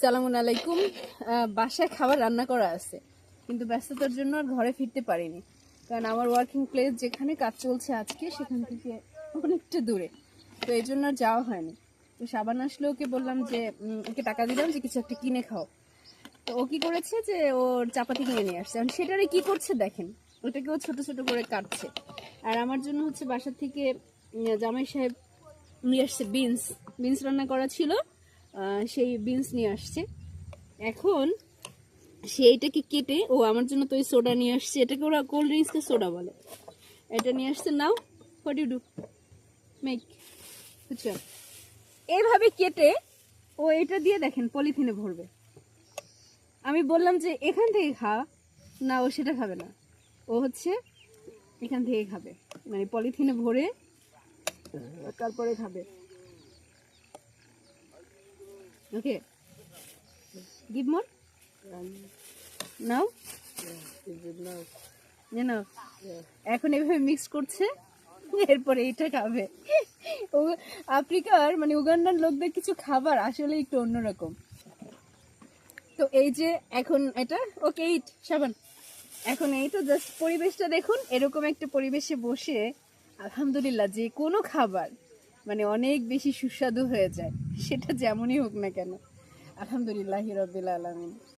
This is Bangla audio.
সালামুন আলাইকুম। বাসায় খাবার রান্না করা আছে, কিন্তু ব্যস্ততার জন্য আর ঘরে ফিরতে পারিনি। কারণ আমার ওয়ার্কিং প্লেস যেখানে কাজ চলছে আজকে, সেখান থেকে অনেকটা দূরে। তো এই জন্য আর যাওয়া হয়নি। তো সাবান আসলে ওকে বললাম যে ওকে টাকা দিলাম যে, কিছু একটা কিনে খাও। তো ও কি করেছে যে, ওর চাপাতি কিনে নিয়ে আসছে। এখন সেটারে কি করছে দেখেন, ওটাকে ও ছোট ছোট করে কাটছে। আর আমার জন্য হচ্ছে বাসা থেকে জামাই সাহেব নিয়ে আসছে বিনস। বিনস রান্না করা ছিল। সেই বিনস নিয়ে আসছে। এখন সেইটাকে কেটে ও আমার জন্য তো ওই সোডা নিয়ে আসছে। এটাকে ওরা কোল্ড ড্রিঙ্কসকে সোডা বলে। এটা নিয়ে আসছে, now what you do make বুঝছ? এইভাবে কেটে ও এটা দিয়ে দেখেন, পলিথিনে ভরবে। আমি বললাম যে, এখান থেকে খা। না, ও সেটা খাবে না। ও হচ্ছে এখান থেকে খাবে। মানে পলিথিনে ভরে তারপরে খাবে। ওকে গিভ মোর নাও নাও এখন এভাবে মিক্স করছে, এরপরে এটা খাবে। ও, আফ্রিকার মানে উগান্ডার লোকদের কিছু খাবার আসলে একটু অন্যরকম। তো এই যে এখন এটা ওকে ইট সাবান। এখন এই তো জাস্ট পরিবেশটা দেখুন, এরকম একটা পরিবেশে বসে, আলহামদুলিল্লাহ, যে কোনো খাবার মানে অনেক বেশি সুস্বাদু হয়ে যায়। সেটা যেমনই হোক না কেন। আলহামদুলিল্লাহ রবিল আলমিন।